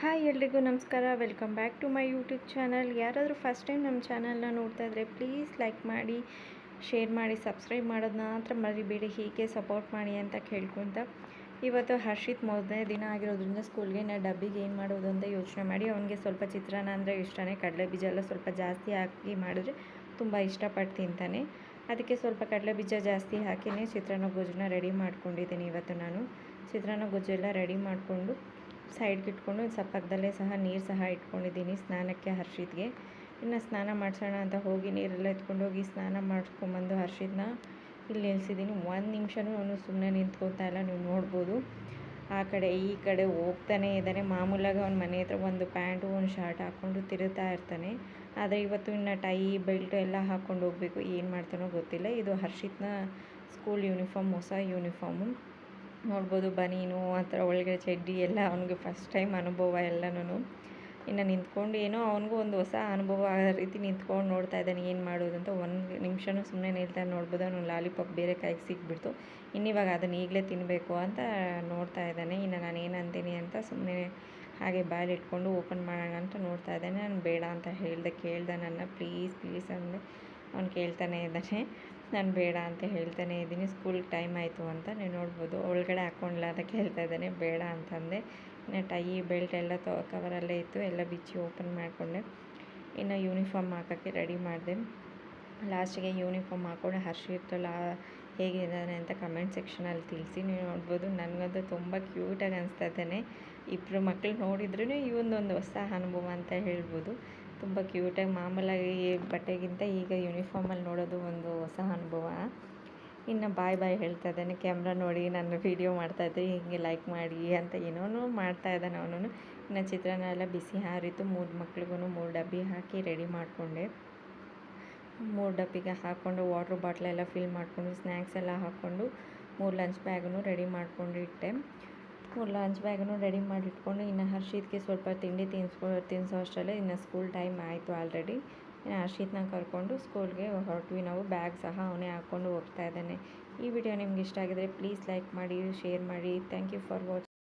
Hi ಎಲ್ರಿಗೂ ನಮಸ್ಕಾರ. Welcome back to my YouTube channel ಯಾರಾದರೂ ಫಸ್ಟ್ ಟೈಮ್ ನಮ್ಮ ಚಾನಲ್ನ ನೋಡ್ತಾ ಇದ್ದರೆ ಪ್ಲೀಸ್ ಲೈಕ್ ಮಾಡಿ ಶೇರ್ ಮಾಡಿ ಸಬ್ಸ್ಕ್ರೈಬ್ ಮಾಡೋದನ್ನ ಮಾತ್ರ ಮರಿಬೇಡಿ. ಹೀಗೆ ಸಪೋರ್ಟ್ ಮಾಡಿ ಅಂತ ಕೇಳ್ಕೊತ ಇವತ್ತು ಹರ್ಷಿತ್ ಮೊದಲನೇ ದಿನ ಆಗಿರೋದ್ರಿಂದ ಸ್ಕೂಲ್ಗೆ ನಾ ಡಬ್ಬಿಗೆ ಏನು ಮಾಡೋದು ಅಂತ ಯೋಚನೆ ಮಾಡಿ, ಅವನಿಗೆ ಸ್ವಲ್ಪ ಚಿತ್ರಾನ್ನ ಅಂದರೆ ಇಷ್ಟನೇ. ಕಡಲೆ ಬೀಜ ಎಲ್ಲ ಸ್ವಲ್ಪ ಜಾಸ್ತಿ ಹಾಕಿ ಮಾಡಿದ್ರೆ ತುಂಬ ಇಷ್ಟಪಟ್ಟು ತಿಂತಾನೆ ಅದಕ್ಕೆ ಸ್ವಲ್ಪ ಕಡಲೆ ಬೀಜ ಜಾಸ್ತಿ ಹಾಕಿನೇ ಚಿತ್ರಾನ್ನ ಗೊಜ್ಜನ್ನ ರೆಡಿ ಮಾಡ್ಕೊಂಡಿದ್ದೀನಿ ಇವತ್ತು ನಾನು. ಚಿತ್ರಾನ್ನ ಗೊಜ್ಜೆಲ್ಲ ರೆಡಿ ಮಾಡಿಕೊಂಡು ಸೈಡ್ಗೆ ಇಟ್ಕೊಂಡು ಸ್ವಲ್ಪ ಪಕ್ಕದಲ್ಲೇ ಸಹ ನೀರು ಸಹ ಇಟ್ಕೊಂಡಿದ್ದೀನಿ ಸ್ನಾನಕ್ಕೆ ಹರ್ಷಿತ್ಗೆ. ಇನ್ನು ಸ್ನಾನ ಮಾಡಿಸೋಣ ಅಂತ ಹೋಗಿ ನೀರೆಲ್ಲ ಎತ್ಕೊಂಡು ಹೋಗಿ ಸ್ನಾನ ಮಾಡಿಸ್ಕೊಂಬಂದು ಹರ್ಷಿತ್ನ ಇಲ್ಲಿ ನಿಲ್ಲಿಸಿದ್ದೀನಿ ಒಂದು ನಿಮಿಷನೂ ಅವನು ಸುಮ್ಮನೆ ನಿಂತ್ಕೊತಾ ಇಲ್ಲ, ನೀವು ನೋಡ್ಬೋದು. ಆ ಕಡೆ, ಈ ಕಡೆ ಹೋಗ್ತಾನೆ ಇದ್ದಾನೆ. ಮಾಮೂಲಾಗಿ ಅವ್ನ ಮನೆ ಹತ್ರ ಒಂದು ಪ್ಯಾಂಟು, ಒಂದು ಶರ್ಟ್ ಹಾಕ್ಕೊಂಡು ತಿರುತ್ತಾ ಇರ್ತಾನೆ. ಆದರೆ ಇವತ್ತು ಇನ್ನು ಟೈ, ಬೆಲ್ಟ್ ಎಲ್ಲ ಹಾಕ್ಕೊಂಡು ಹೋಗಬೇಕು. ಏನು ಮಾಡ್ತಾನೋ ಗೊತ್ತಿಲ್ಲ. ಇದು ಹರ್ಷಿತ್ನ ಸ್ಕೂಲ್ ಯೂನಿಫಾರ್ಮ್ ಹೊಸ ಯೂನಿಫಾರ್ಮು ನೋಡ್ಬೋದು, ಬನೀನು, ಆ ಥರ ಒಳಗೆ ಚಡ್ಡಿ ಎಲ್ಲ ಅವನಿಗೆ ಫಸ್ಟ್ ಟೈಮ್ ಅನುಭವ ಎಲ್ಲನೂ ಇನ್ನು ನಿಂತ್ಕೊಂಡು ಏನೋ ಅವನಿಗೂ ಒಂದು ಹೊಸ ಅನುಭವ ಆ ರೀತಿ ನಿಂತ್ಕೊಂಡು ನೋಡ್ತಾ ಇದ್ದಾನೆ, ಏನು ಮಾಡೋದು ಅಂತ ಒಂದು ನಿಮಿಷನೂ ಸುಮ್ಮನೆ ನಿಲ್ತಾನೆ ನೋಡ್ಬೋದು, ಅವನು ಲಾಲಿಪಾಪ್ ಬೇರೆ ಕೈಗೆ ಸಿಕ್ಬಿಡ್ತು. ಇನ್ನಿವಾಗ ಅದನ್ನು ಈಗಲೇ ತಿನ್ನಬೇಕು ಅಂತ ನೋಡ್ತಾ ಇದ್ದಾನೆ. ಇನ್ನು ನಾನು ಏನು ಅಂತೀನಿ ಅಂತ ಸುಮ್ಮನೆ ಹಾಗೆ ಬಾಯಲ್ಲಿ ಇಟ್ಕೊಂಡು ಓಪನ್ ಮಾಡೋಣ ಅಂತ ನೋಡ್ತಾ ಇದ್ದಾನೆ. ನಾನು ಬೇಡ ಅಂತ ಹೇಳಿದೆ, ಕೇಳ್ದೆ ನನ್ನ ಪ್ಲೀಸ್ ಪ್ಲೀಸ್ ಅಂದೆ. ಅವ್ನು ಕೇಳ್ತಾನೆ ಇದ್ದಾನೆ. ನಾನು ಬೇಡ ಅಂತ ಹೇಳ್ತಾನೆ ಇದ್ದೀನಿ. ಸ್ಕೂಲ್ಗೆ ಟೈಮ್ ಆಯಿತು ಅಂತ ನೀವು ನೋಡ್ಬೋದು. ಒಳಗಡೆ ಹಾಕ್ಕೊಂಡಿಲ್ಲ ಅಂತ ಕೇಳ್ತಾ ಇದ್ದಾನೆ. ಬೇಡ ಅಂತಂದೆ. ಇನ್ನು ಟೈ, ಬೆಲ್ಟ್ ಎಲ್ಲ ತೊ ಕವರಲ್ಲೇ ಇತ್ತು. ಎಲ್ಲ ಬಿಚ್ಚಿ ಓಪನ್ ಮಾಡಿಕೊಂಡೆ. ಇನ್ನು ಯೂನಿಫಾರ್ಮ್ ಹಾಕೋಕ್ಕೆ ರೆಡಿ ಮಾಡಿದೆ. ಲಾಸ್ಟಿಗೆ ಯೂನಿಫಾರ್ಮ್ ಹಾಕ್ಕೊಂಡು ಹರ್ಷಿತ್ತು ಲಾ ಹೇಗಿದ್ದಾನೆ ಅಂತ ಕಮೆಂಟ್ ಸೆಕ್ಷನಲ್ಲಿ ತಿಳಿಸಿ. ನೀವು ನೋಡ್ಬೋದು, ನನಗಂತೂ ತುಂಬ ಕ್ಯೂಟಾಗಿ ಅನಿಸ್ತಾ ಇದ್ದಾನೆ. ಇಬ್ಬರು ಮಕ್ಕಳು ನೋಡಿದ್ರೂ ಇವೊಂದೊಂದು ಹೊಸ ಅನುಭವ ಅಂತ ಹೇಳ್ಬೋದು. ತುಂಬ ಕ್ಯೂಟಾಗಿ ಮಾಮೂಲಾಗಿ ಬಟ್ಟೆಗಿಂತ ಈಗ ಯೂನಿಫಾರ್ಮಲ್ಲಿ ನೋಡೋದು ಒಂದು ಹೊಸ ಅನುಭವ. ಇನ್ನು ಬಾಯ್ ಬಾಯ್ ಹೇಳ್ತಾ ಇದ್ದಾನೆ, ಕ್ಯಾಮ್ರಾ ನೋಡಿ ನಾನು ಮಾಡ್ತಾ ಇದ್ದೆ, ಹಿಂಗೆ ಲೈಕ್ ಮಾಡಿ ಅಂತ ಏನೋ ಮಾಡ್ತಾ ಇದ್ದಾನೆ ಅವನು ಇನ್ನು ಚಿತ್ರಾನ್ನ ಎಲ್ಲ ಬಿಸಿ ಹಾರಿತು, ಮೂರು ಮಕ್ಳಿಗೂ ಮೂರು ಡಬ್ಬಿ ಹಾಕಿ ರೆಡಿ ಮಾಡಿಕೊಂಡೆ. ಮೂರು ಡಬ್ಬಿಗೆ ಹಾಕ್ಕೊಂಡು ವಾಟ್ರ್ ಬಾಟ್ಲೆಲ್ಲ ಫಿಲ್ ಮಾಡಿಕೊಂಡು, ಸ್ನ್ಯಾಕ್ಸ್ ಎಲ್ಲ ಹಾಕ್ಕೊಂಡು ಮೂರು ಲಂಚ್ ಬ್ಯಾಗನ್ನು ರೆಡಿ ಮಾಡಿಕೊಂಡು ಇಟ್ಟೆ ಲಂಚ್ ಬ್ಯಾಗನ್ನು ರೆಡಿ ಮಾಡಿ ಇಟ್ಕೊಂಡು ಇನ್ನು ಹರ್ಷಿತ್ಗೆ ಸ್ವಲ್ಪ ತಿಂಡಿ ತಿನ್ಸ್ಕೊ ತಿನ್ನಿಸೋ ಅಷ್ಟರಲ್ಲೇ ಇನ್ನು ಸ್ಕೂಲ್ ಟೈಮ್ ಆಯಿತು ಆಲ್ರೆಡಿ ಇನ್ನು ಹರ್ಷಿತ್ನ ಕರ್ಕೊಂಡು ಸ್ಕೂಲ್ಗೆ ಹೊರಟ್ವಿ. ನಾವು ಬ್ಯಾಗ್ ಸಹ ಅವನೇ ಹಾಕ್ಕೊಂಡು ಹೋಗ್ತಾ ಇದ್ದಾನೆ. ಈ ವಿಡಿಯೋ ನಿಮ್ಗೆ ಇಷ್ಟ ಆಗಿದ್ರೆ ಪ್ಲೀಸ್ ಲೈಕ್ ಮಾಡಿ ಶೇರ್ ಮಾಡಿ. Thank you for watching